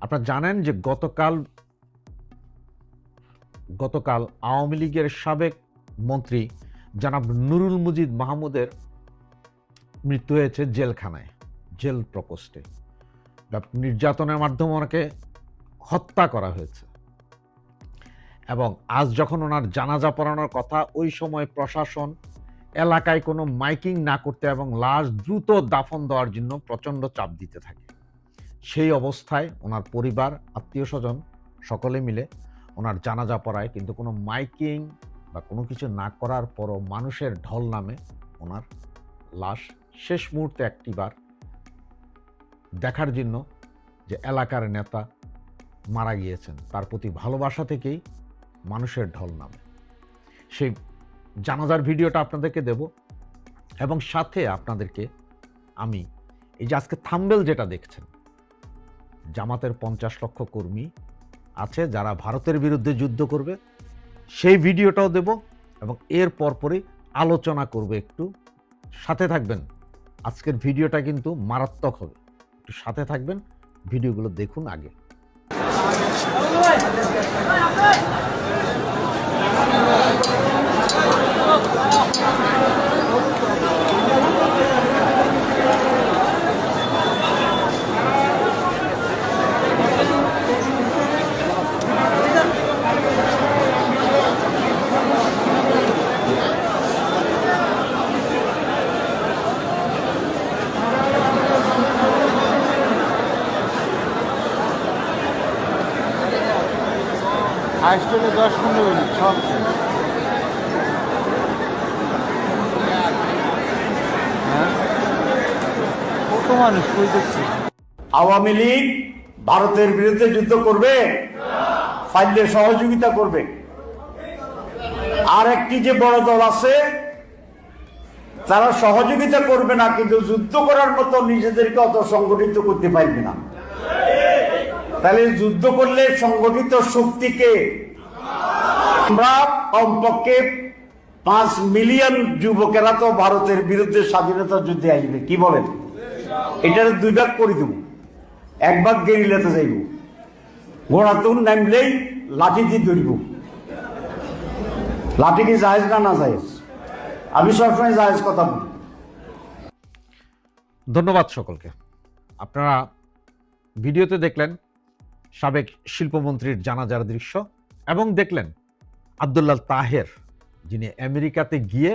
আপনারা জানেন যে গতকাল গতকাল আওয়ামী লীগের সাবেক মন্ত্রী জনাব নুরুল মুজিদ মাহমুদের মৃত্যু হয়েছে জেলখানায়, জেল প্রকোষ্ঠে। নির্যাতনের মাধ্যমে ওনাকে হত্যা করা হয়েছে। এবং আজ যখন ওনার জানাজা পড়ানোর কথা, ওই সময় প্রশাসন এলাকায় কোনো মাইকিং না করতে এবং লাশ দ্রুত দাফন দেওয়ার জন্য প্রচণ্ড চাপ দিতে থাকে। সেই অবস্থায় ওনার পরিবার, আত্মীয় স্বজন সকলে মিলে ওনার জানাজা পড়ায়, কিন্তু কোনো মাইকিং বা কোনো কিছু না করার পরও মানুষের ঢল নামে ওনার লাশ শেষ মুহূর্তে একটিবার দেখার জন্য যে এলাকার নেতা মারা গিয়েছেন। তার প্রতি ভালোবাসা থেকেই মানুষের ঢল নামে। সেই জানাজার ভিডিওটা আপনাদেরকে দেব এবং সাথে আপনাদেরকে আমি এই যে আজকে থাম্বেল যেটা দেখছেন জামাতের পঞ্চাশ লক্ষ কর্মী আছে যারা ভারতের বিরুদ্ধে যুদ্ধ করবে। সেই ভিডিওটাও দেব এবং এর পরপরই আলোচনা করবে একটু। সাথে থাকবেন। আজকের ভিডিওটা কিন্তু মারাত্মক হবে। একটু সাথে থাকবেন, ভিডিওগুলো দেখুন আগে। দশ পনেরো মিনিট হ্যাঁ? দেখছি আওয়ামী লীগ ভারতের বিরুদ্ধে যুদ্ধ করবে, ফাইলে সহযোগিতা করবে। আর একটি যে বড় দল আছে, তারা সহযোগিতা করবে না, কিন্তু যুদ্ধ করার মতো নিজেদেরকে অত সংগঠিত করতে পারবে না। তাহলে যুদ্ধ করলে সংগঠিত শক্তিকে আমরা কমপক্ষে পাঁচ মিলিয়ন যুবকেরা তো ভারতের বিরুদ্ধে স্বাধীনতা যুদ্ধে আসবে, কি বলেন? এটার দুই ভাগ করে দেব। এক ভাগ গেরিলাতে যাইব ঘোড়াতুন নামলেই লাঠি দিয়ে ধরব। লাঠি কি জাহেজ না না জাহেজ আমি সবসময় জাহেজ কথা বলি। ধন্যবাদ সকলকে। আপনারা ভিডিওতে দেখলেন সাবেক শিল্পমন্ত্রীর জানাজার দৃশ্য এবং দেখলেন আবদুল্লাহ তাহের, যিনি আমেরিকাতে গিয়ে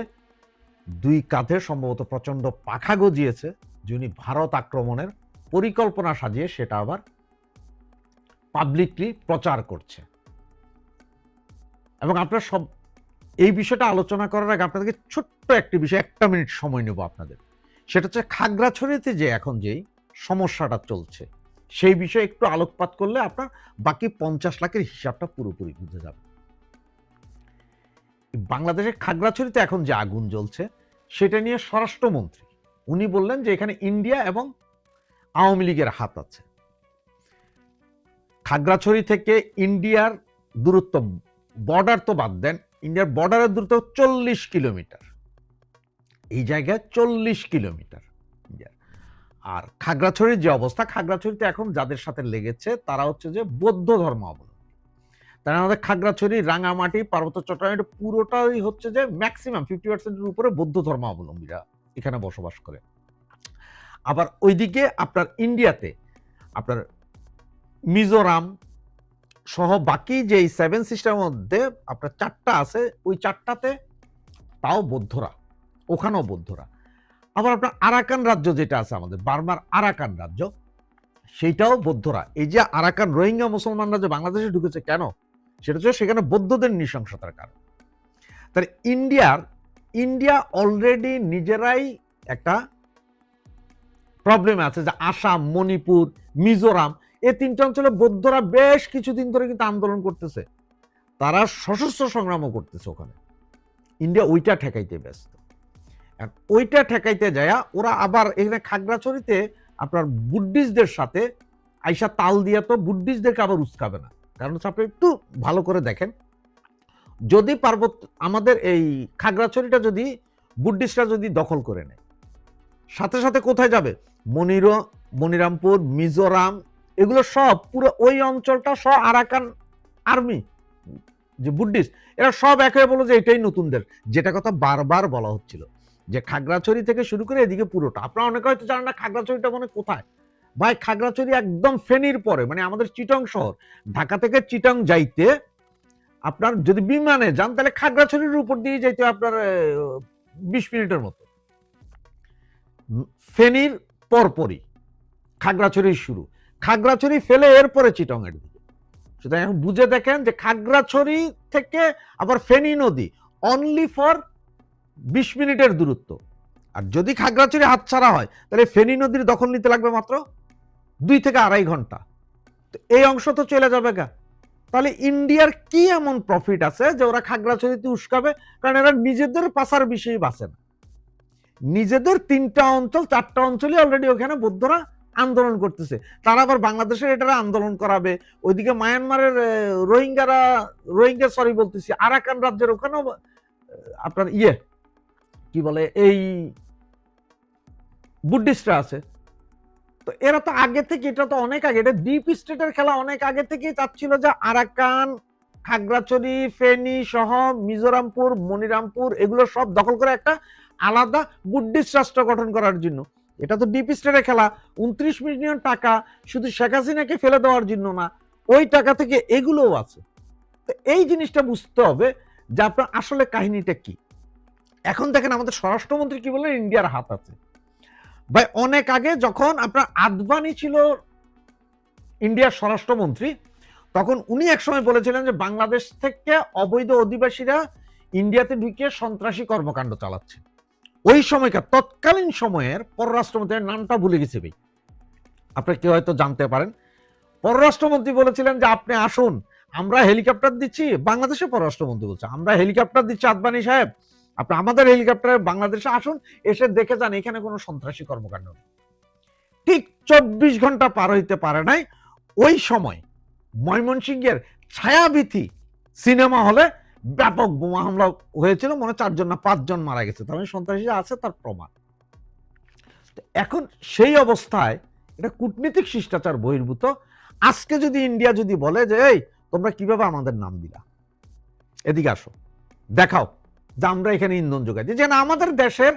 দুই কাঁধে সম্ভবত প্রচণ্ড পাখা গজিয়েছে, যিনি ভারত আক্রমণের পরিকল্পনা সাজিয়ে সেটা আবার পাবলিকলি প্রচার করছে। এবং আপনার সব এই বিষয়টা আলোচনা করার আগে আপনাদেরকে ছোট্ট একটি বিষয়, একটা মিনিট সময় নেব আপনাদের। সেটা হচ্ছে খাগড়াছড়িতে যে এখন যেই সমস্যাটা চলছে। সেই বিষয়ে একটু আলোকপাত করলে আপনার বাকি পঞ্চাশ লাখের হিসাবটা পুরোপুরি বুঝে যাবে। বাংলাদেশের খাগড়াছড়িতে এখন যে আগুন জ্বলছে, সেটা নিয়ে স্বরাষ্ট্রমন্ত্রী, উনি বললেন যে এখানে ইন্ডিয়া এবং আওয়ামী লীগের হাত আছে। খাগড়াছড়ি থেকে ইন্ডিয়ার দূরত্ব বর্ডার তো বাদ দেন, ইন্ডিয়ার বর্ডারের দূরত্ব চল্লিশ কিলোমিটার। এই জায়গায় চল্লিশ কিলোমিটার। আর খাগড়াছড়ির যে অবস্থা, খাগড়াছড়িতে এখন যাদের সাথে লেগেছে, তারা হচ্ছে যে বৌদ্ধ ধর্মাবলম্বী। তারা আমাদের খাগড়াছড়ি, রাঙামাটি, পার্বত্য চট্টগ্রাম, এটা পুরোটাই হচ্ছে যে ম্যাক্সিমাম ফিফটি পার্সেন্টের উপরে বৌদ্ধ ধর্মাবলম্বীরা এখানে বসবাস করে। আবার ওইদিকে আপনার ইন্ডিয়াতে আপনার মিজোরাম সহ বাকি যে সেভেন সিস্টেমের মধ্যে আপনার চারটা আছে, ওই চারটাতে তাও বৌদ্ধরা, ওখানেও বৌদ্ধরা। আবার আপনার আরাকান রাজ্য যেটা আছে আমাদের, বার্মার আরাকান রাজ্য সেইটাও বৌদ্ধরা। এই যে আরাকান রোহিঙ্গা মুসলমানরা যে বাংলাদেশে ঢুকেছে, কেন? সেটা হচ্ছে সেখানে বৌদ্ধদের নৃশংসতার কারণ। তাহলে ইন্ডিয়ার, ইন্ডিয়া অলরেডি নিজেরাই একটা প্রবলেম আছে যে আসাম, মণিপুর, মিজোরাম এই তিনটা অঞ্চলে বৌদ্ধরা বেশ কিছুদিন ধরে কিন্তু আন্দোলন করতেছে। তারা সশস্ত্র সংগ্রামও করতেছে ওখানে। ইন্ডিয়া ওইটা ঠেকাইতে ব্যস্ত। ওইটা ঠেকাইতে যায়া ওরা আবার এখানে খাগড়াছড়িতে আপনার বুদ্ধিস্টদের সাথে আইসা তাল দিয়া তো বুদ্ধিস্টদেরকে আবার উস্কাবে না। কারণ হচ্ছে আপনি একটু ভালো করে দেখেন। যদি পার্বত্য আমাদের এই খাগড়াছড়িটা যদি বুদ্ধিস্টরা যদি দখল করে নেয়, সাথে সাথে কোথায় যাবে? মনির, মনিরামপুর, মিজোরাম, এগুলো সব পুরো ওই অঞ্চলটা সব আরাকান আর্মি, যে বুদ্ধিস্ট, এরা সব এক হয়ে বলো যে এটাই নতুনদের। যেটা কথা বারবার বলা হচ্ছিল। যে খাগড়াছড়ি থেকে শুরু করে এদিকে পুরোটা। আপনারা অনেকে হয়তো জানেন না খাগড়াছড়িটা মানে কোথায়? ভাই, খাগড়াছড়ি একদম ফেনীর পরে মানে আমাদের চিটং শহর। ঢাকা থেকে চিটং যাইতে আপনার যদি বিমানে যান, তাহলে খাগড়াছড়ির উপর দিয়ে যাইতে আপনার বিশ মিনিটের মতো। ফেনীর পরপরই খাগড়াছড়ির শুরু। খাগড়াছড়ি ফেলে এরপরে চিটং এর দিকে। সুতরাং এখন বুঝে দেখেন যে খাগড়াছড়ি থেকে আবার ফেনী নদী অনলি ফর বিশ মিনিটের দূরত্ব। আর যদি খাগড়াছড়ি হাতছাড়া হয়, তাহলে ফেনী নদীর দখল নিতে লাগবে মাত্র দুই থেকে আড়াই ঘণ্টা। তো এই অংশ তো চলে যাবে গা। তাহলে ইন্ডিয়ার কি এমন প্রফিট আছে যে ওরা খাগড়াছড়িতে উস্কাবে? কারণ এরা নিজেদের পাশার বিষয়ে বাঁচে না। নিজেদের তিনটা অঞ্চল, চারটা অঞ্চলই অলরেডি ওখানে বৌদ্ধরা আন্দোলন করতেছে। তারা আবার বাংলাদেশের এটারা আন্দোলন করাবে। ওইদিকে মায়ানমারের রোহিঙ্গারা, রোহিঙ্গা সরি বলতেছি, আরাকান রাজ্যের ওখানেও আপনার ইয়ে কি বলে, এই বুদ্ধিস্টরা আছে। তো এরা তো আগে থেকে, এটা তো অনেক আগে, এটা ডিপ স্টেটের খেলা অনেক আগে থেকেই চাচ্ছিল যে আরাকান, খাগড়াছড়ি, ফেনী সহ মিজোরামপুর, মনিরামপুর, এগুলো সব দখল করে একটা আলাদা বুদ্ধিস্ট রাষ্ট্র গঠন করার জন্য। এটা তো ডিপ স্টেটের খেলা, উনত্রিশ মিলিয়ন টাকা শুধু শেখ হাসিনাকে ফেলে দেওয়ার জন্য না, ওই টাকা থেকে এগুলোও আছে। তো এই জিনিসটা বুঝতে হবে যে আপনার আসলে কাহিনীটা কি। এখন দেখেন আমাদের স্বরাষ্ট্রমন্ত্রী কি বললেন? ইন্ডিয়ার হাত আছে। ভাই, অনেক আগে যখন আপনার আদবানি ছিল ইন্ডিয়ার স্বরাষ্ট্রমন্ত্রী, তখন উনি একসময় বলেছিলেন যে বাংলাদেশ থেকে অবৈধ অধিবাসীরা ইন্ডিয়াতে ঢুকিয়ে সন্ত্রাসী কর্মকাণ্ড চালাচ্ছে। ওই সময়কার, তৎকালীন সময়ের পররাষ্ট্রমন্ত্রীর নামটা ভুলে গেছি ভাই। আপনি কেউ হয়তো জানতে পারেন। পররাষ্ট্রমন্ত্রী বলেছিলেন যে, আপনি আসুন, আমরা হেলিকপ্টার দিচ্ছি। বাংলাদেশের পররাষ্ট্রমন্ত্রী বলছে, আমরা হেলিকপ্টার দিচ্ছি আদবানি সাহেব। আপনি আমাদের হেলিকপ্টারে বাংলাদেশে আসুন, এসে দেখে যান এখানে কোনো সন্ত্রাসী কর্মকাণ্ড নেই। ঠিক চব্বিশ ঘণ্টা পার হইতে পারে নাই। ওই সময় ময়মনসিংহের ছায়াবিথি সিনেমা হলে ব্যাপক বোমা হামলা হয়েছিল, মনে চারজন না পাঁচজন মারা গেছে। তার মানে সন্ত্রাসী আছে, তার প্রমাণ। এখন সেই অবস্থায় এটা কূটনীতিক শিষ্টাচার বহির্ভূত। আজকে যদি ইন্ডিয়া যদি বলে যে, এই, তোমরা কীভাবে আমাদের নাম দিলা? এদিকে আসো, দেখাও। যে আমরা এখানে ইন্ধন যোগাই দিই যেন আমাদের দেশের,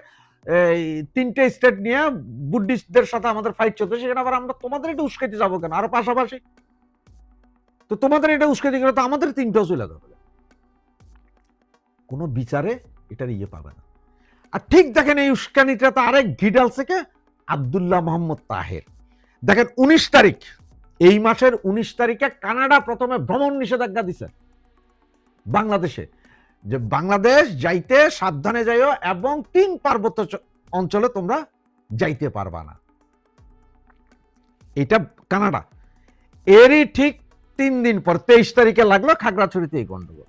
এই তিনটে স্টেট নিয়ে বুদ্ধিস্টদের সাথে আমাদের ফাইট চলছে, সেখানে আবার আমরা তোমাদের এটা উস্কাইতে যাব কেন? আরও পাশাপাশি? তো তোমাদের এটা উস্কাইতে গেলে তো আমাদের তিনটাও চলে যাবে। কোনো বিচারে এটার ইয়ে পাবে না। আর ঠিক দেখেন এই উস্কানিটা তো আরেক গিডাল থেকে আবদুল্লাহ মোহাম্মদ তাহের। দেখেন উনিশ তারিখ, এই মাসের উনিশ তারিখে কানাডা প্রথমে ভ্রমণ নিষেধাজ্ঞা দিছে। বাংলাদেশে। যে বাংলাদেশ যাইতে সাবধানে যাইও এবং তিন পার্বত্য অঞ্চলে তোমরা যাইতে পারবা না। এটা কানাডা। এরই ঠিক তিন দিন পর, তেইশ তারিখে লাগল খাগড়াছড়িতে এই গন্ডগোল।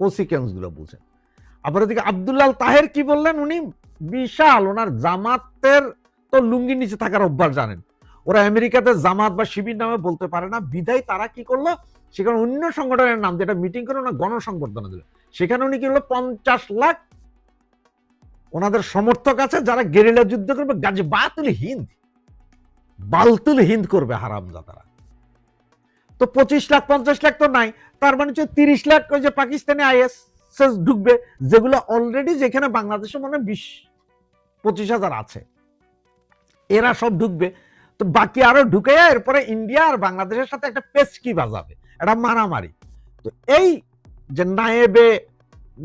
কনসিকুয়েন্সগুলো বুঝেন আবার ওদিকে আব্দুল্লাল তাহের কি বললেন? উনি বিশাল, ওনার জামাতের তো লুঙ্গির নিচে থাকার অভ্যাস জানেন। ওরা আমেরিকাতে জামাত বা শিবির নামে বলতে পারে না। বিধায় তারা কি করল? সেখানে অন্য সংগঠনের নাম যেটা মিটিং করে ওনার গণসংবর্ধনা দিল সেখানে উনি কি হলো? পঞ্চাশ লাখ ওনাদের সমর্থক আছে যারা গেরিলা যুদ্ধ করবে, গাজী বাতুল হিন্দ। বালতুল হিন্দ করবে হারামজাদারা। তো পঁচিশ লাখ, পঞ্চাশ লাখ তো নাই। তার মানে হচ্ছে তিরিশ লাখ ওই যে পাকিস্তানে আইএস ঢুকবে, যেগুলো অলরেডি যেখানে বাংলাদেশে মনে বিশ, পঁচিশ হাজার আছে। এরা সব ঢুকবে। তো বাকি আরও ঢুকে এরপরে ইন্ডিয়া আর বাংলাদেশের সাথে একটা পেচকি বাজাবে। একটা মারামারি। তো এই যে নায়েবে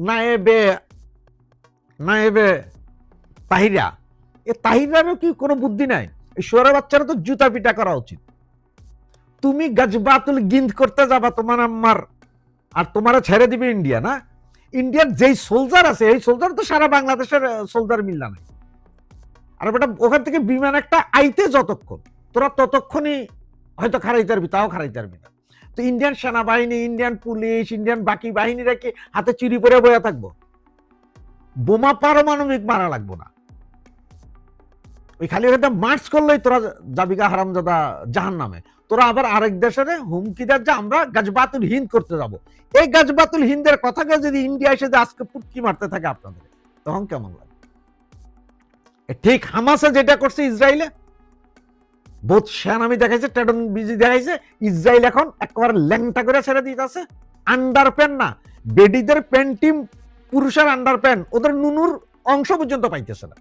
নায়েবে নায়েবে তাহিরা। এ তাহিরারও কি কোনো বুদ্ধি নাই? এই সোয়ারের বাচ্চারা তো জুতা পিটা করা উচিত। তুমি গাজবাতুল গিন্দ করতে যাবা তোমার আম্মার, আর তোমারা ছেড়ে দিবে ইন্ডিয়া, না? ইন্ডিয়ার যেই সোলজার আছে, এই সোলজার তো সারা বাংলাদেশের সোলজার মিল্লা নাই। আর বেটা, ওখান থেকে বিমান একটা আইতে যতক্ষণ, তোরা ততক্ষণই হয়তো খারাইতে পারবি, তাও খারাইতে পারবি না। তো ইন্ডিয়ান সেনাবাহিনী ইন্ডিয়ান পুলিশ ইন্ডিয়ান বাকি বাহিনীরা কি হাতে চুরি করে বয়ে থাকব? বোমা পারমাণবিক মারা লাগবো না। ওই খালি ওখানে মার্চ করলেই তোরা যাবিকা হারামজাদা জাহান নামে তোরা আবার আরেক দেশের হুমকি দেয় যে আমরা গাজবাতুল হিন্দ করতে যাব। এই গাজবাতুল হিন্দের কথাকে যদি ইন্ডিয়া এসে যে আজকে পুটকি মারতে থাকে আপনাদের, তখন কেমন লাগে? ঠিক হামাসে যেটা করছে ইসরায়েলে বোধ সেনামি দেখাইছে, টেডন বিজি দেখাইছে, ইসরায়েল এখন একবার ল্যাংটা করে ছেড়ে দিতেছে। আন্ডার প্যান্ট না, বেডিদের প্যান্ট পুরুষের আন্ডার প্যান্ট, ওদের নুনুর অংশ পর্যন্ত পাইতেছে না।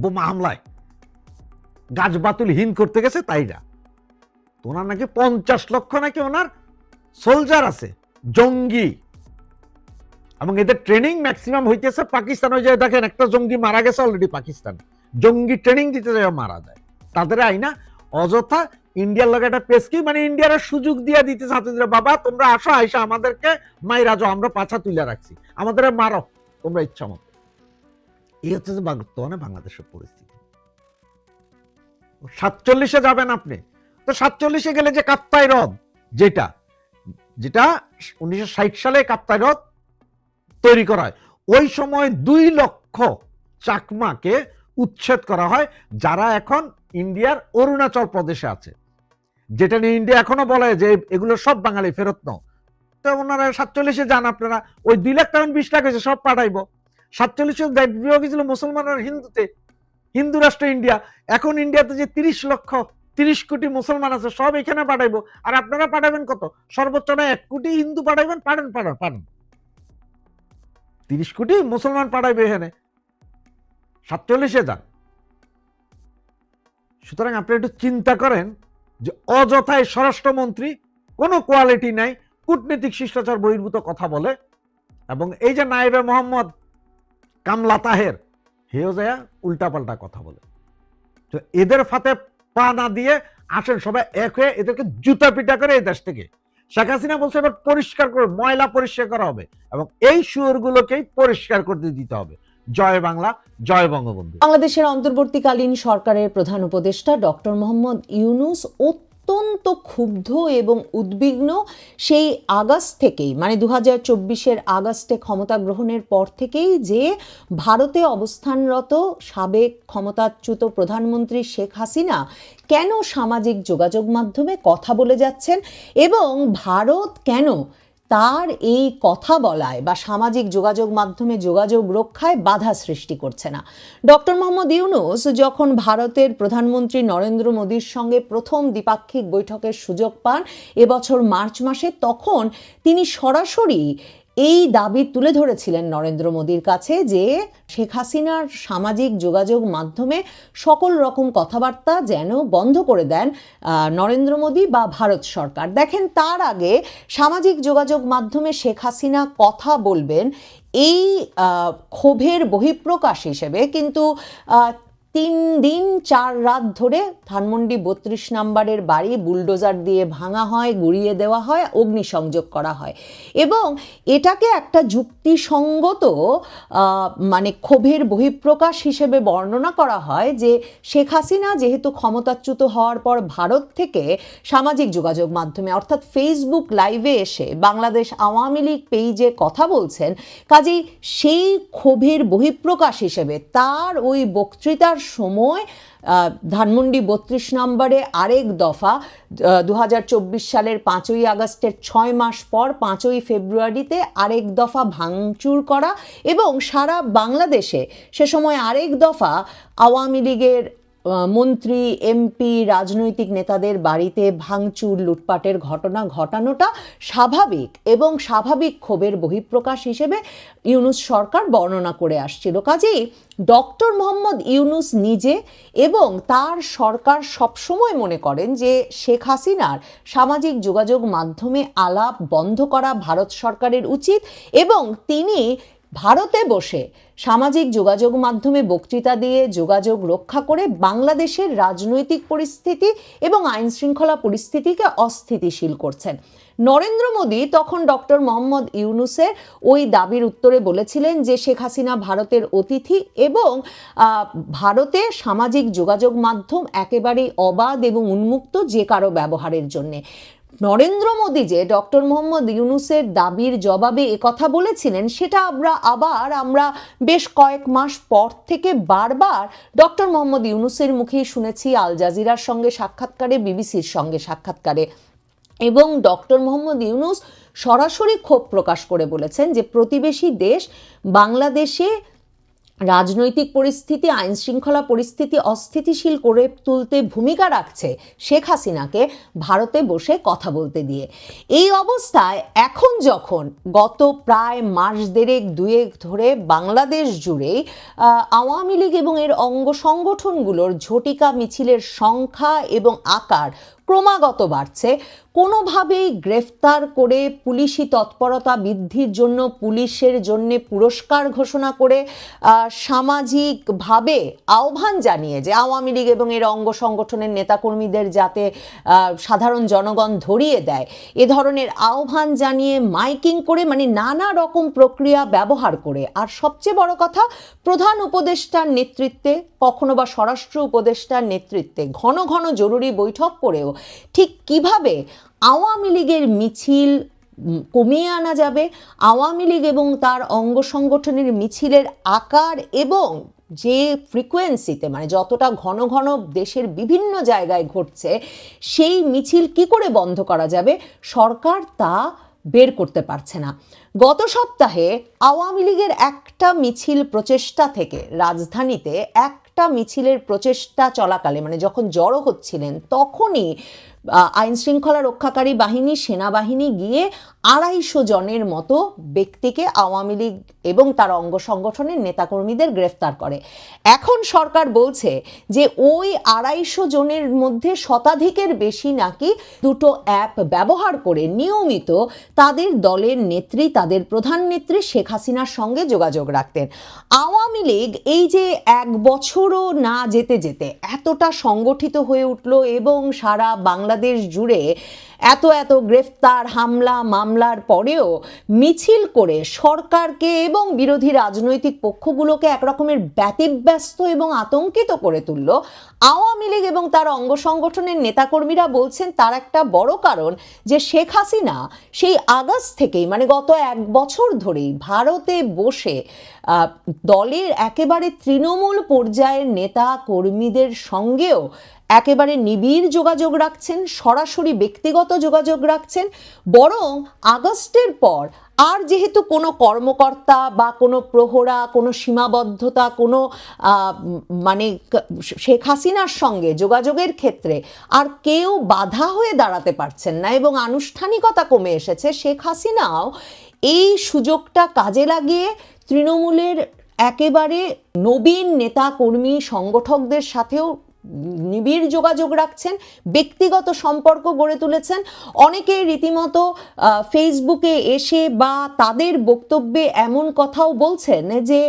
বোমা হামলায়। গাছ বাতুল হীন করতে গেছে তাইরা তো ওনার নাকি পঞ্চাশ লক্ষ নাকি ওনার সোলজার আছে, জঙ্গি। এবং এদের ট্রেনিং ম্যাক্সিমাম হইতেছে পাকিস্তান। ওই যে দেখেন, একটা জঙ্গি মারা গেছে অলরেডি পাকিস্তান। জঙ্গি ট্রেনিং দিতে যায় মারা যায়। তাদের আইনা অযথা ইন্ডিয়ার লগে একটা পেসকি মানে ইন্ডিয়ার সুযোগ দিয়ে দিতে ছাত্রীদের বাবা, তোমরা আসো, আইসা, আমাদেরকে মাইরা যাও, আমরা পাছা তুলে রাখছি। আমাদের মারো, তোমরা ইচ্ছা মতো। এই হচ্ছে যে বর্তমানে বাংলাদেশের পরিস্থিতি। সাতচল্লিশে যাবেন আপনি। তো সাতচল্লিশে গেলে যে কাপ্তাই হ্রদ যেটা যেটা উনিশশো ষাট সালে কাপ্তাই হ্রদ তৈরি করা হয়, ওই সময় দুই লক্ষ চাকমাকে উচ্ছেদ করা হয়, যারা এখন ইন্ডিয়ার অরুণাচল প্রদেশে আছে। যেটা নিয়ে ইন্ডিয়া এখনও বলে যে এগুলো সব বাঙালি, ফেরত নাও। তো ওনারা সাতচল্লিশে যান আপনারা, ওই দুই লাখ টাকা, বিশ লাখ হয়েছে, সব পাঠাইবো। সাতচল্লিশে বিভাগ ছিল মুসলমান আর হিন্দুতে। হিন্দু রাষ্ট্র ইন্ডিয়া, এখন ইন্ডিয়াতে যে তিরিশ লক্ষ, তিরিশ কোটি মুসলমান আছে, সব এখানে পাঠাইবো। আর আপনারা পাঠাবেন কত? সর্বোচ্চ না এক কোটি হিন্দু পাঠাইবেন, পাঠান পাঠান পাঠান। তিরিশ কোটি মুসলমান পাঠাইবে এখানে। সাতচল্লিশে যান। সুতরাং আপনি একটু চিন্তা করেন যে অযথায় স্বরাষ্ট্রমন্ত্রী কোনো কোয়ালিটি নাই, কূটনীতিক শিষ্টাচার বহির্ভূত কথা বলে, এবং এই যে নায়েবে মোহাম্মদ কামলা তাহের, হেও যায় উল্টাপাল্টা কথা বলে। তো এদের ফাতে পা না দিয়ে আসেন সবাই এক হয়ে এদেরকে জুতা পিটা করে এই দেশ থেকে। শেখ হাসিনা বলছে, এবার পরিষ্কার করে, ময়লা পরিষ্কার করা হবে এবং এই সুরগুলোকেই পরিষ্কার করতে দিতে হবে। জয় বাংলা, জয় বঙ্গবন্ধু। বাংলাদেশের অন্তর্বর্তীকালীন সরকারের প্রধান উপদেষ্টা ডক্টর মোহাম্মদ ইউনুস অত্যন্ত ক্ষুব্ধ এবং উদ্বিগ্ন সেই আগস্ট থেকেই মানে দু হাজার চব্বিশের আগস্টে ক্ষমতা গ্রহণের পর থেকেই যে ভারতে অবস্থানরত সাবেক ক্ষমতাচ্যুত প্রধানমন্ত্রী শেখ হাসিনা কেন সামাজিক যোগাযোগ মাধ্যমে কথা বলে যাচ্ছেন এবং ভারত কেন তার এই কথা বলায় বা সামাজিক যোগাযোগ মাধ্যমে যোগাযোগ রক্ষায় বাধা সৃষ্টি করছে না। ডক্টর মোহাম্মদ ইউনুস যখন ভারতের প্রধানমন্ত্রী নরেন্দ্র মোদীর সঙ্গে প্রথম দ্বিপাক্ষিক বৈঠকের সুযোগ পান, এবছর মার্চ মাসে, তখন তিনি সরাসরি এই দাবি তুলে ধরেছিলেন নরেন্দ্র মোদীর কাছে যে শেখ হাসিনার সামাজিক যোগাযোগ মাধ্যমে সকল রকম কথাবার্তা যেন বন্ধ করে দেন নরেন্দ্র মোদী বা ভারত সরকার। দেখেন, তার আগে সামাজিক যোগাযোগ মাধ্যমে শেখ হাসিনা কথা বলবেন, এই ক্ষোভের বহিঃপ্রকাশ হিসেবে কিন্তু তিন দিন চার রাত ধরে ধানমন্ডি বত্রিশ নাম্বারের বাড়ি বুলডোজার দিয়ে ভাঙা হয়, গুড়িয়ে দেওয়া হয়, অগ্নিসংযোগ করা হয়। এবং এটাকে একটা যুক্তিসঙ্গত মানে ক্ষোভের বহিঃপ্রকাশ হিসেবে বর্ণনা করা হয় যে শেখ হাসিনা যেহেতু ক্ষমতাচ্যুত হওয়ার পর ভারত থেকে সামাজিক যোগাযোগ মাধ্যমে, অর্থাৎ ফেসবুক লাইভে এসে বাংলাদেশ আওয়ামী লীগ পেইজে কথা বলছেন, কাজেই সেই ক্ষোভের বহিঃপ্রকাশ হিসেবে তার ওই বক্তৃতার সময় ধানমন্ডি বত্রিশ নম্বরে আরেক দফা দু হাজার চব্বিশ সালের পাঁচই আগস্টের ছয় মাস পর পাঁচই ফেব্রুয়ারিতে আরেক দফা ভাঙচুর করা এবং সারা বাংলাদেশে সে সময় আরেক দফা আওয়ামী লীগের মন্ত্রী, এমপি, রাজনৈতিক নেতাদের বাড়িতে ভাঙচুর, লুটপাটের ঘটনা ঘটানোটা স্বাভাবিক এবং স্বাভাবিক ক্ষোভের বহিঃপ্রকাশ হিসেবে ইউনুস সরকার বর্ণনা করে আসছিল। কাজেই ডক্টর মোহাম্মদ ইউনুস নিজে এবং তার সরকার সবসময় মনে করেন যে শেখ হাসিনার সামাজিক যোগাযোগ মাধ্যমে আলাপ বন্ধ করা ভারত সরকারের উচিত এবং তিনি ভারতে বসে সামাজিক যোগাযোগ মাধ্যমে বক্তৃতা দিয়ে যোগাযোগ রক্ষা করে বাংলাদেশের রাজনৈতিক পরিস্থিতি এবং আইন শৃঙ্খলা পরিস্থিতিকে অস্থিতিশীল করছেন। নরেন্দ্র মোদী তখন ডক্টর মোহাম্মদ ইউনুসের ওই দাবির উত্তরে বলেছিলেন যে, শেখ হাসিনা ভারতের অতিথি এবং ভারতে সামাজিক যোগাযোগ মাধ্যম একেবারেই অবাধ এবং উন্মুক্ত যে কারও ব্যবহারের জন্যে। নরেন্দ্র মোদী যে ডক্টর মোহাম্মদ ইউনুসের দাবির জবাবে কথা বলেছিলেন, সেটা আমরা আবার, আমরা বেশ কয়েক মাস পর থেকে বারবার ডক্টর মোহাম্মদ ইউনুসের মুখেই শুনেছি, আল জাজিরার সঙ্গে সাক্ষাৎকারে, বিবিসির সঙ্গে সাক্ষাৎকারে। এবং ডক্টর মোহাম্মদ ইউনুস সরাসরি ক্ষোভ প্রকাশ করে বলেছেন যে, প্রতিবেশী দেশ বাংলাদেশে রাজনৈতিক পরিস্থিতি আইন শৃঙ্খলা পরিস্থিতি অস্থিতিশীল করে তুলতে ভূমিকা রাখছে শেখ হাসিনাকে ভারতে বসে কথা বলতে দিয়ে। এই অবস্থায় এখন যখন গত প্রায় মাস দেড়েক, দুয়েক ধরে বাংলাদেশ জুড়েই আওয়ামী লীগ এবং এর অঙ্গ সংগঠনগুলোর ঝটিকা মিছিলের সংখ্যা এবং আকার ক্রমাগত বাড়ছে। কোনোভাবেই গ্রেফতার করে পুলিশি তৎপরতা বৃদ্ধির জন্য পুলিশের জন্যে পুরস্কার ঘোষণা করে সামাজিকভাবে আহ্বান জানিয়ে যে আওয়ামী লীগ এবং এর অঙ্গ সংগঠনের নেতাকর্মীদের যাতে সাধারণ জনগণ ধরিয়ে দেয়। এ ধরনের আহ্বান জানিয়ে মাইকিং করে মানে নানা রকম প্রক্রিয়া ব্যবহার করে। আর সবচেয়ে বড় কথা, প্রধান উপদেষ্টার নেতৃত্বে, কখনো বা স্বরাষ্ট্র উপদেষ্টার নেতৃত্বে ঘন ঘন জরুরি বৈঠক করেও ঠিক কীভাবে আওয়ামী লীগের মিছিল কমিয়ে আনা যাবে? আওয়ামী লীগ এবং তার অঙ্গ সংগঠনের মিছিলের আকার এবং যে ফ্রিকোয়েন্সিতে মানে যতটা ঘন ঘন দেশের বিভিন্ন জায়গায় ঘটছে, সেই মিছিল কি করে বন্ধ করা যাবে? সরকার তা বের করতে পারছে না। গত সপ্তাহে আওয়ামী লীগের একটা মিছিল প্রচেষ্টা থেকে রাজধানীতে একটা মিছিলের প্রচেষ্টা চলাকালে মানে যখন জড়ো হচ্ছিলেন তখনই আইন শৃঙ্খলা রক্ষাকারী বাহিনী, সেনাবাহিনী গিয়ে আড়াইশো জনের মতো ব্যক্তিকে আওয়ামী লীগ এবং তার অঙ্গ সংগঠনের নেতাকর্মীদের গ্রেফতার করে। এখন সরকার বলছে যে ওই আড়াইশো জনের মধ্যে শতাধিকের বেশি নাকি দুটো অ্যাপ ব্যবহার করে নিয়মিত তাদের দলের নেত্রী, তাদের প্রধান নেত্রী শেখ হাসিনার সঙ্গে যোগাযোগ রাখতেন। আওয়ামী লীগ এই যে এক বছরও না যেতে যেতে এতটা সংগঠিত হয়ে উঠল এবং সারা বাংলাদেশ জুড়ে এত এত গ্রেফতার, হামলা, মামলার পরেও মিছিল করে সরকারকে এবং বিরোধী রাজনৈতিক পক্ষগুলোকে একরকমের ব্যতিব্যস্ত এবং আতঙ্কিত করে তুলল। আওয়ামী লীগ এবং তার অঙ্গ সংগঠনের নেতাকর্মীরা বলছেন, তার একটা বড় কারণ যে শেখ হাসিনা সেই আগস্ট থেকেই মানে গত এক বছর ধরেই ভারতে বসে দলের একেবারে তৃণমূল পর্যায়ের নেতা কর্মীদের সঙ্গেও একেবারে নিবিড় যোগাযোগ রাখছেন, সরাসরি ব্যক্তিগত যোগাযোগ রাখছেন। বরং আগস্টের পর আর যেহেতু কোনো কর্মকর্তা বা কোনো প্রহরা, কোনো সীমাবদ্ধতা, কোনো মানে শেখ হাসিনার সঙ্গে যোগাযোগের ক্ষেত্রে আর কেউ বাধা হয়ে দাঁড়াতে পারছেন না এবং আনুষ্ঠানিকতা কমে এসেছে, শেখ হাসিনাও এই সুযোগটা কাজে লাগিয়ে তৃণমূলের একেবারে নবীন নেতা কর্মী সংগঠকদের সাথেও নিবিড় যোগাযোগ রাখছেন, ব্যক্তিগত সম্পর্ক গড়ে তুলেছেন। অনেকে রীতিমতো ফেসবুকে এসে বা তাদের বক্তব্যে এমন কথাও বলছেন যে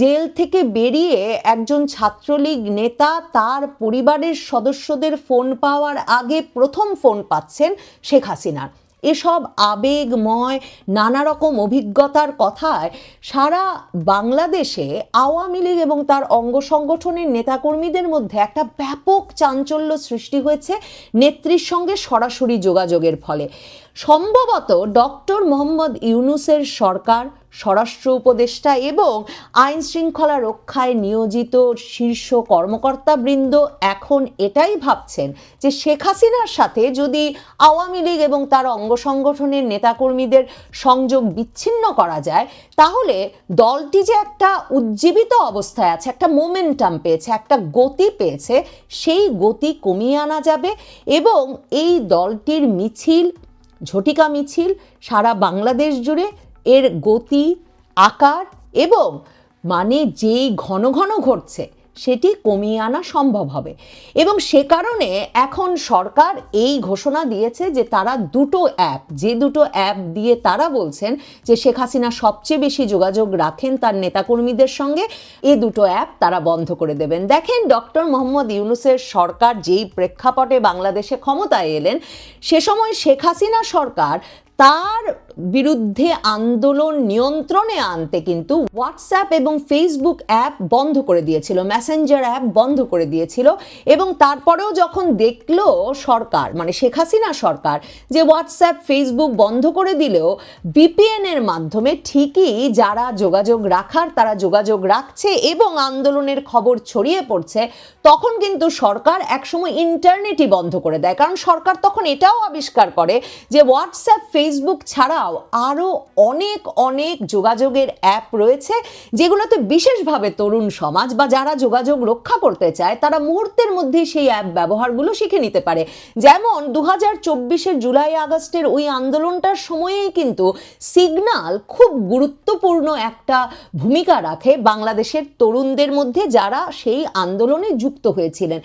জেল থেকে বেরিয়ে একজন ছাত্রলীগ নেতা তার পরিবারের সদস্যদের ফোন পাওয়ার আগে প্রথম ফোন পাচ্ছেন শেখ হাসিনার। এসব আবেগময় নানা রকম অভিজ্ঞতার কথায় সারা বাংলাদেশে আওয়ামী লীগ এবং তার অঙ্গ সংগঠনের নেতাকর্মীদের মধ্যে একটা ব্যাপক চাঞ্চল্য সৃষ্টি হয়েছে নেত্রীর সঙ্গে সরাসরি যোগাযোগের ফলে। সম্ভবত ডক্টর মোহাম্মদ ইউনুসের সরকার স্বরাষ্ট্র উপদেষ্টা এবং আইন শৃঙ্খলা রক্ষায় নিয়োজিত শীর্ষ কর্মকর্তাবৃন্দ এখন এটাই ভাবছেন যে শেখ হাসিনার সাথে যদি আওয়ামী লীগ এবং তার অঙ্গ সংগঠনের নেতাকর্মীদের সংযোগ বিচ্ছিন্ন করা যায়, তাহলে দলটি যে একটা উজ্জীবিত অবস্থায় আছে, একটা মোমেন্টাম পেয়েছে, একটা গতি পেয়েছে, সেই গতি কমিয়ে আনা যাবে এবং এই দলটির মিছিল, ঝটিকা মিছিল সারা বাংলাদেশ জুড়ে এর গতি, আকার এবং মানে যেই ঘন ঘন ঘটছে সেটি কমিয়ে আনা সম্ভব হবে। এবং সে কারণে এখন সরকার এই ঘোষণা দিয়েছে যে তারা দুটো অ্যাপ, যে দুটো অ্যাপ দিয়ে তারা বলছেন যে শেখ হাসিনা সবচেয়ে বেশি যোগাযোগ রাখেন তার নেতাকর্মীদের সঙ্গে এই দুটো অ্যাপ তারা বন্ধ করে দেবেন। দেখেন ডক্টর মোহাম্মদ ইউনুসের সরকার যেই প্রেক্ষাপটে বাংলাদেশে ক্ষমতায় এলেন, সে সময় শেখ হাসিনা সরকার তার বিরুদ্ধে আন্দোলন নিয়ন্ত্রণে আনতে কিন্তু হোয়াটসঅ্যাপ এবং ফেসবুক অ্যাপ বন্ধ করে দিয়েছিল মেসেঞ্জার অ্যাপ বন্ধ করে দিয়েছিল এবং তারপরেও যখন দেখল সরকার মানে শেখ হাসিনা সরকার, যে হোয়াটসঅ্যাপ ফেসবুক বন্ধ করে দিলেও ভিপিএন এর মাধ্যমে ঠিকই যারা যোগাযোগ রাখার, তারা যোগাযোগ রাখছে এবং আন্দোলনের খবর ছড়িয়ে পড়ছে, তখন কিন্তু সরকার একসময় ইন্টারনেটই বন্ধ করে দেয়। কারণ সরকার তখন এটাও আবিষ্কার করে যে হোয়াটসঅ্যাপ ফেসবুক ছাড়াও আরও অনেক অনেক যোগাযোগের অ্যাপ রয়েছে যেগুলোতে বিশেষভাবে তরুণ সমাজ বা যারা যোগাযোগ রক্ষা করতে চায়, তারা মুহূর্তের মধ্যে সেই অ্যাপ ব্যবহারগুলো শিখে নিতে পারে। যেমন দু হাজার চব্বিশের জুলাই আগস্টের ওই আন্দোলনটার সময়েই কিন্তু সিগন্যাল খুব গুরুত্বপূর্ণ একটা ভূমিকা রাখে বাংলাদেশের তরুণদের মধ্যে যারা সেই আন্দোলনে যুক্ত হয়েছিলেন।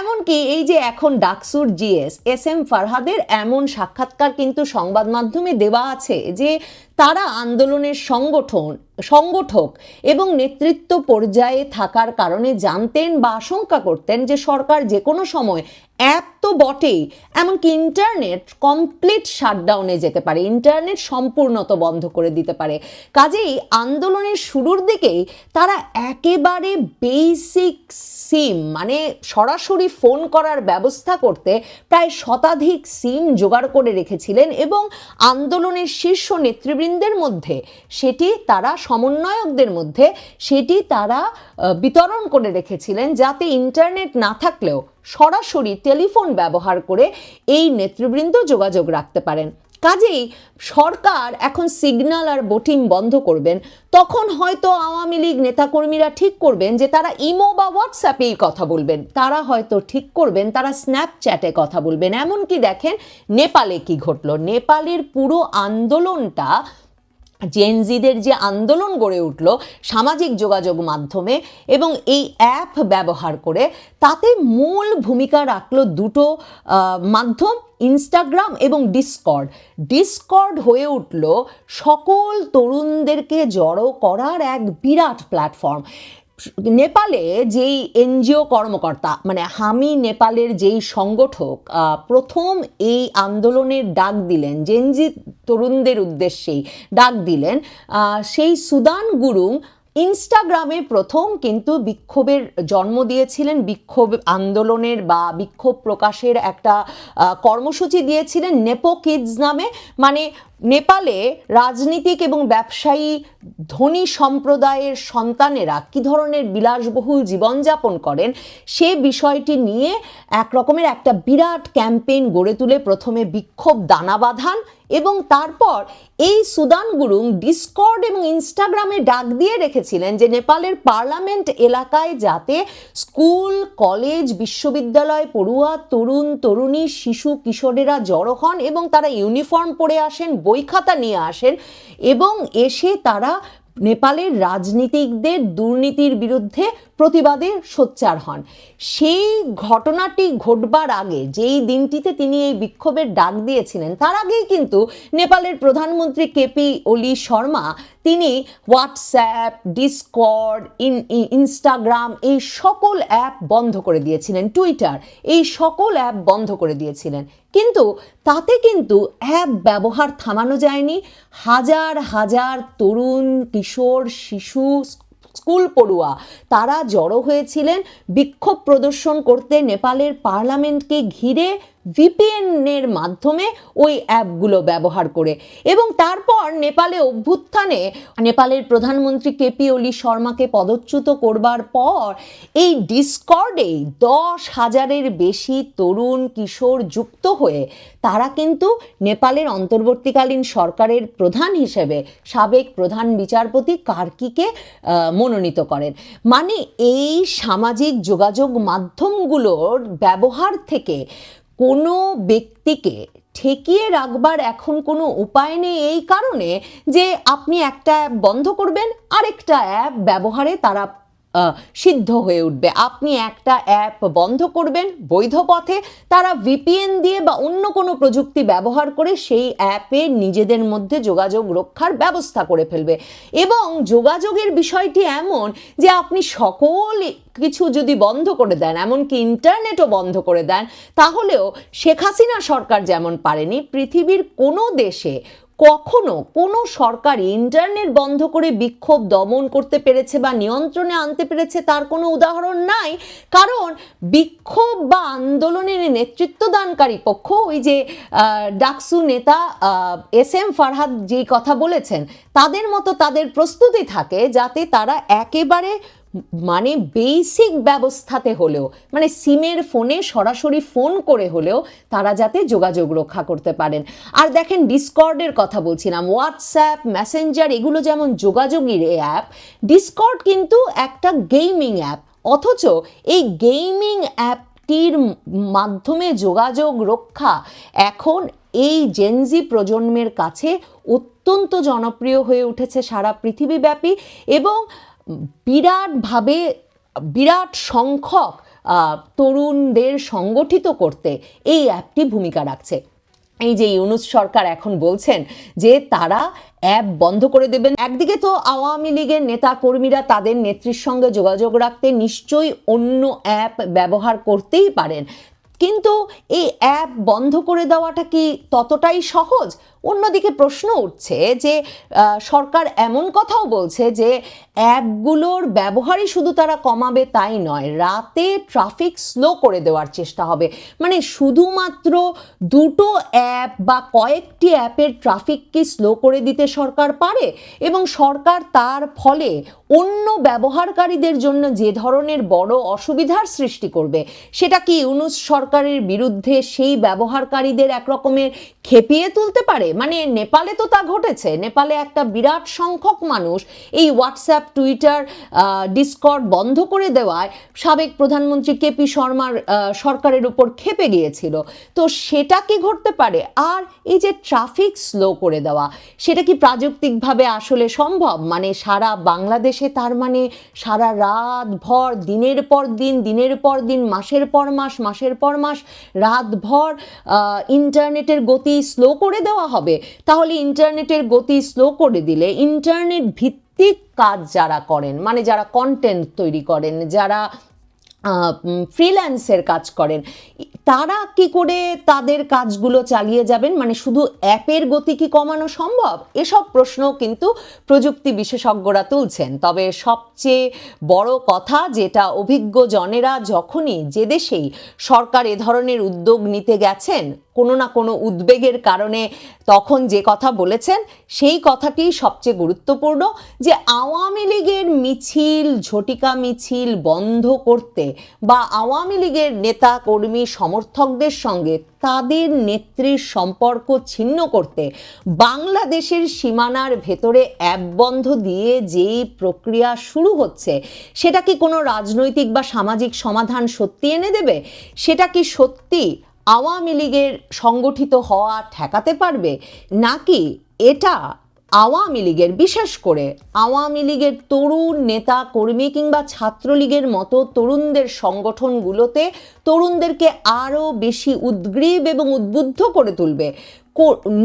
এমনকি এই যে এখন ডাকসুর জিএস, এস এম ফারহাদের এমন সাক্ষাৎকার কিন্তু সংবাদ মাধ্যমে দেওয়া আছে যে তারা আন্দোলনের সংগঠন সংগঠক এবং নেতৃত্ব পর্যায়ে থাকার কারণে জানতেন বা আশঙ্কা করতেন যে সরকার যে কোনো সময় অ্যাপ তো বটেই, এমনকি ইন্টারনেট কমপ্লিট শাটডাউনে যেতে পারে। ইন্টারনেট সম্পূর্ণত বন্ধ করে দিতে পারে। কাজেই আন্দোলনের শুরুর দিকেই তারা একেবারে বেসিক সিম মানে সরাসরি ফোন করার ব্যবস্থা করতে প্রায় শতাধিক সিম জোগাড় করে রেখেছিলেন এবং আন্দোলনের শীর্ষ নেতৃবৃন্দের মধ্যে সেটি তারা সমন্বয়কদের মধ্যে সেটি তারা বিতরণ করে রেখেছিলেন যাতে ইন্টারনেট না থাকলেও সরাসরি টেলিফোন ব্যবহার করে এই নেতৃবৃন্দ যোগাযোগ রাখতে পারেন। কাজেই সরকার এখন সিগন্যাল আর বোটিং বন্ধ করবেন। তখন হয়তো আওয়ামী লীগ নেতাকর্মীরা ঠিক করবেন যে তারা ইমো বা হোয়াটসঅ্যাপেই কথা বলবেন। তারা হয়তো ঠিক করবেন, তারা স্ন্যাপচ্যাটে কথা বলবেন। এমনকি দেখেন, নেপালে কি ঘটলো? নেপালের পুরো আন্দোলনটা জেনজিদের যে আন্দোলন গড়ে উঠল সামাজিক যোগাযোগ মাধ্যমে এবং এই অ্যাপ ব্যবহার করে, তাতে মূল ভূমিকা রাখল দুটো মাধ্যম ইনস্টাগ্রাম এবং ডিসকর্ড ডিসকর্ড হয়ে উঠল সকল তরুণদেরকে জড়ো করার এক বিরাট প্ল্যাটফর্ম নেপালে যেই এনজিও কর্মকর্তা মানে হামি নেপালের যেই সংগঠক প্রথম এই আন্দোলনের ডাক দিলেন জেনজি তরুণদের উদ্দেশ্যেই ডাক দিলেন সেই সুদান গুরুং ইনস্টাগ্রামে প্রথম কিন্তু বিক্ষোভের জন্ম দিয়েছিলেন, বিক্ষোভ আন্দোলনের বা বিক্ষোভ প্রকাশের একটা কর্মসূচি দিয়েছিলেন, নেপো কিডস নামে মানে নেপালে রাজনীতিক এবং ব্যবসায়ী ধনী সম্প্রদায়ের সন্তানেরা কী ধরনের বিলাসবহুল জীবনযাপন করেন সে বিষয়টি নিয়ে এক রকমের একটা বিরাট ক্যাম্পেইন গড়ে তুলে প্রথমে বিক্ষোভ দানা বাঁধান এবং তারপর এই সুদান গুরুং ডিসকর্ড এবং ইনস্টাগ্রামে ডাক দিয়ে রেখেছিলেন যে নেপালের পার্লামেন্ট এলাকায় যাতে স্কুল, কলেজ, বিশ্ববিদ্যালয়, পড়ুয়া, তরুণ, তরুণী, শিশু, কিশোরেরা জড়ো হন এবং তারা ইউনিফর্ম পরে আসেন, বই খাতা নিয়ে আসেন এবং এসে তারা নেপালের রাজনীতিকদের দুর্নীতির বিরুদ্ধে প্রতিবাদে সোচ্চার হন। সেই ঘটনাটি ঘটবার আগে, যেই দিনটিতে তিনি এই বিক্ষোভের ডাক দিয়েছিলেন, তার আগেই কিন্তু নেপালের প্রধানমন্ত্রী কেপি ওলি শর্মা, তিনি হোয়াটসঅ্যাপ, ডিসকর্ড, ইন ইনস্টাগ্রাম, এই সকল অ্যাপ বন্ধ করে দিয়েছিলেন। টুইটার, এই সকল অ্যাপ বন্ধ করে দিয়েছিলেন। কিন্তু তাতে কিন্তু অ্যাপ ব্যবহার থামানো যায়নি। হাজার হাজার তরুণ, কিশোর, শিশু স্কুল পড়ুয়া। তারা জড়ো হয়েছিলেন বিক্ষোভ প্রদর্শন করতে নেপালের পার্লামেন্টকে ঘিরে। ভিপিএনের মাধ্যমে ওই অ্যাপগুলো ব্যবহার করে। এবং তারপর নেপালে অভ্যুত্থানে নেপালের প্রধানমন্ত্রী কেপি ওলি শর্মাকে পদচ্যুত করবার পর এই ডিসকর্ডেই দশ হাজারের বেশি তরুণ কিশোর যুক্ত হয়ে তারা কিন্তু নেপালের অন্তর্বর্তীকালীন সরকারের প্রধান হিসেবে সাবেক প্রধান বিচারপতি কার্কিকে মনোনীত করেন। মানে এই সামাজিক যোগাযোগ মাধ্যমগুলোর ব্যবহার থেকে কোনো ব্যক্তিকে ঠেকিয়ে রাখবার এখন কোনো উপায় নেই এই কারণে যে আপনি একটা অ্যাপ বন্ধ করবেন, আরেকটা অ্যাপ ব্যবহারে তারা সিদ্ধ হয়ে উঠবে। আপনি একটা অ্যাপ বন্ধ করবেন বৈধ পথে, তারা ভিপিএন দিয়ে বা অন্য কোনো প্রযুক্তি ব্যবহার করে সেই অ্যাপে নিজেদের মধ্যে যোগাযোগ রক্ষার ব্যবস্থা করে ফেলবে। এবং যোগাযোগের বিষয়টি এমন যে আপনি সকল কিছু যদি বন্ধ করে দেন, এমনকি ইন্টারনেটও বন্ধ করে দেন, তাহলেও শেখ হাসিনা সরকার যেমন পারেনি, পৃথিবীর কোনো দেশে কখনো কোনো সরকার ইন্টারনেট বন্ধ করে বিক্ষোভ দমন করতে পেরেছে বা নিয়ন্ত্রণে আনতে পেরেছে তার কোনো উদাহরণ নাই। কারণ বিক্ষোভ বা আন্দোলনের নেতৃত্বদানকারী পক্ষ, ওই যে ডাকসু নেতা এস এম ফারহাদ যেই কথা বলেছেন, তাদের মতো তাদের প্রস্তুতি থাকে যাতে তারা একেবারে মানে বেসিক ব্যবস্থাতে হলেও মানে সিমের ফোনে সরাসরি ফোন করে হলেও তারা যাতে যোগাযোগ রক্ষা করতে পারেন। আর দেখেন ডিসকর্ডের কথা বলছিলাম হোয়াটসঅ্যাপ মেসেঞ্জার এগুলো যেমন যোগাযোগের অ্যাপ ডিসকর্ড কিন্তু একটা গেমিং অ্যাপ অথচ এই গেমিং অ্যাপটির মাধ্যমে যোগাযোগ রক্ষা এখন এই জেনজি প্রজন্মের কাছে অত্যন্ত জনপ্রিয় হয়ে উঠেছে সারা পৃথিবীব্যাপী। এবং বিরাটভাবে, বিরাট সংখ্যক তরুণদের সংগঠিত করতে এই অ্যাপটি ভূমিকা রাখছে। এই যে ইউনুস সরকার এখন বলছেন যে তারা অ্যাপ বন্ধ করে দেবেন। একদিকে তো আওয়ামী লীগের নেতা কর্মীরা তাদের নেত্রীর সঙ্গে যোগাযোগ রাখতে নিশ্চয়ই অন্য অ্যাপ ব্যবহার করতেই পারেন। কিন্তু এই অ্যাপ বন্ধ করে দেওয়াটা কি ততটাই সহজ? অন্যদিকে প্রশ্ন উঠছে যে সরকার এমন কথাও বলছে যে, অ্যাপগুলোর ব্যবহারই শুধু তারা কমাবে তাই নয়, রাতে ট্রাফিক স্লো করে দেওয়ার চেষ্টা হবে। মানে শুধুমাত্র দুটো অ্যাপ বা কয়েকটি অ্যাপের ট্রাফিক কি স্লো করে দিতে সরকার পারে? এবং সরকার তার ফলে অন্য ব্যবহারকারীদের জন্য যে ধরনের বড় অসুবিধার সৃষ্টি করবে, সেটা কি ইউনুস সরকারের বিরুদ্ধে সেই ব্যবহারকারীদের একরকমের খেপিয়ে তুলতে পারে? মানে নেপালে তো তা ঘটেছে। নেপালে একটা বিরাট সংখ্যক মানুষ এই হোয়াটসঅ্যাপ টুইটার ডিসকর্ড বন্ধ করে দেওয়ায় সাবেক প্রধানমন্ত্রী কেপি শর্মার সরকারের উপর খেপে গিয়েছিল। তো সেটা কি ঘটতে পারে? আর এই যে ট্রাফিক স্লো করে দেওয়া, সেটা কি প্রাযুক্তিকভাবে আসলে সম্ভব? মানে সারা বাংলাদেশে তার মানে সারা রাত ভর, দিনের পর দিন, দিনের পর দিন, মাসের পর মাস, মাসের পর মাস রাতভর ইন্টারনেটের গতি স্লো করে দেওয়া হবে? তাহলে ইন্টারনেটের গতি স্লো করে দিলে ইন্টারনেট ভিত্তিক কাজ যারা করেন মানে যারা কন্টেন্ট তৈরি করেন, যারা ফ্রিল্যান্সের কাজ করেন তারা কি করে তাদের কাজগুলো চালিয়ে যাবেন? মানে শুধু অ্যাপের গতি কি কমানো সম্ভব? এসব প্রশ্ন কিন্তু প্রযুক্তি বিশেষজ্ঞরা তুলছেন। তবে সবচেয়ে বড় কথা যেটা অভিজ্ঞ জনেরা যখনই যে দেশেই সরকার এ ধরনের উদ্যোগ নিতে গেছেন, কোনো না কোনো উদ্বেগের কারণে তখন যে কথা বলেছেন, সেই কথাটি সবচেয়ে গুরুত্বপূর্ণ যে আওয়ামী লীগের মিছিল, ঝটিকা মিছিল বন্ধ করতে বা আওয়ামী লীগের নেতা কর্মী সমর্থকদের সঙ্গে তাদের নেত্রীর সম্পর্ক ছিন্ন করতে বাংলাদেশের সীমানার ভেতরে অ্যাপ বন্ধ দিয়ে যেই প্রক্রিয়া শুরু হচ্ছে, সেটা কি কোনো রাজনৈতিক বা সামাজিক সমাধান সত্যি এনে দেবে? সেটা কি সত্যি আওয়ামী লীগের সংগঠিত হওয়া ঠেকাতে পারবে? নাকি এটা আওয়ামী লীগের, বিশেষ করে আওয়ামী লীগের তরুণ নেতা, কর্মী কিংবা ছাত্রলীগের মতো তরুণদের সংগঠনগুলোতে তরুণদেরকে আরও বেশি উদ্গ্রীব এবং উদ্বুদ্ধ করে তুলবে।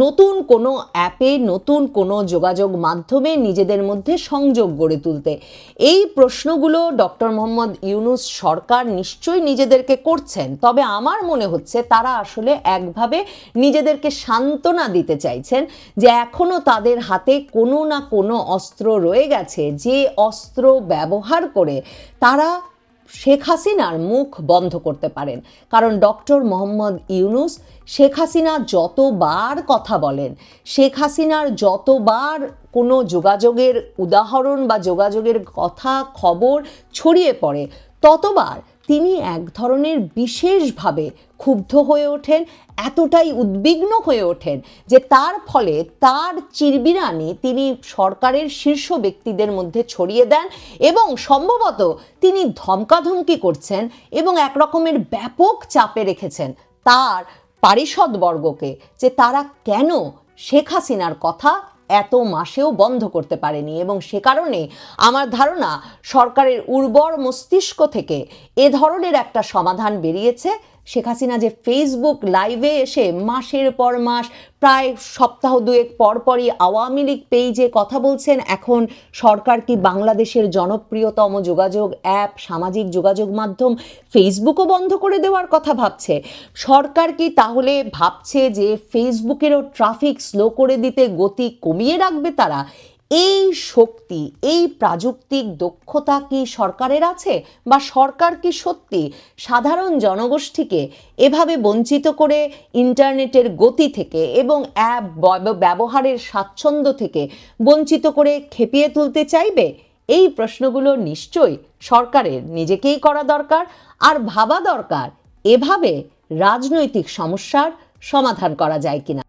নতুন কোনো অ্যাপে নতুন কোনো যোগাযোগ মাধ্যমে নিজেদের মধ্যে সংযোগ গড়ে তুলতে। এই প্রশ্নগুলো ডক্টর মোহাম্মদ ইউনুস সরকার নিশ্চয়ই নিজেদেরকে করছেন, তবে আমার মনে হচ্ছে তারা আসলে একভাবে নিজেদেরকে সান্ত্বনা দিতে চাইছেন যে এখনও তাদের হাতে কোনো না কোনো অস্ত্র রয়ে গেছে। যে অস্ত্র ব্যবহার করে তারা শেখ হাসিনার মুখ বন্ধ করতে পারেন। কারণ ডক্টর মোহাম্মদ ইউনুস শেখ হাসিনা যতবার কথা বলেন, শেখ হাসিনার যতবার কোনো যোগাযোগের উদাহরণ বা যোগাযোগের কথা, খবর ছড়িয়ে পড়ে, ততবার তিনি এক ধরনের বিশেষভাবে ক্ষুব্ধ হয়ে ওঠেন, এতটাই উদ্বিগ্ন হয়ে ওঠেন যে তার ফলে তার চিরবিরানি তিনি সরকারের শীর্ষ ব্যক্তিদের মধ্যে ছড়িয়ে দেন এবং সম্ভবত তিনি ধমকাধমকি করছেন এবং এক রকমের ব্যাপক চাপে রেখেছেন তার পারিষদবর্গকে যে তারা কেন শেখ হাসিনার কথা এত মাসেও বন্ধ করতে পারেনি এবং সে কারণে আমার ধারণা সরকারের উর্বর মস্তিষ্ক থেকে এ ধরনের একটা সমাধান বেরিয়েছে। শেখ হাসিনা যে ফেসবুক লাইভে এসে মাসের পর মাস, প্রায় সপ্তাহ দুয়েক পর পরই আওয়ামী লীগ পেজে কথা বলছেন। এখন সরকার কি বাংলাদেশের জনপ্রিয়তম যোগাযোগ অ্যাপ সামাজিক যোগাযোগ মাধ্যম ফেসবুকও বন্ধ করে দেওয়ার কথা ভাবছে? সরকার কি তাহলে ভাবছে যে ফেসবুকেরও ট্রাফিক স্লো করে দিতে গতি কমিয়ে রাখবে তারা? এই শক্তি, এই প্রাযুক্তিক দক্ষতা কি সরকারের আছে বা সরকার কি সত্যি সাধারণ জনগোষ্ঠীকে এভাবে বঞ্চিত করে ইন্টারনেটের গতি থেকে এবং অ্যাপ ব্যবহারের স্বাচ্ছন্দ্য থেকে বঞ্চিত করে খেপিয়ে তুলতে চাইবে? এই প্রশ্নগুলো নিশ্চয়ই সরকারের নিজেকেই করা দরকার আর ভাবা দরকার এভাবে রাজনৈতিক সমস্যার সমাধান করা যায় কিনা।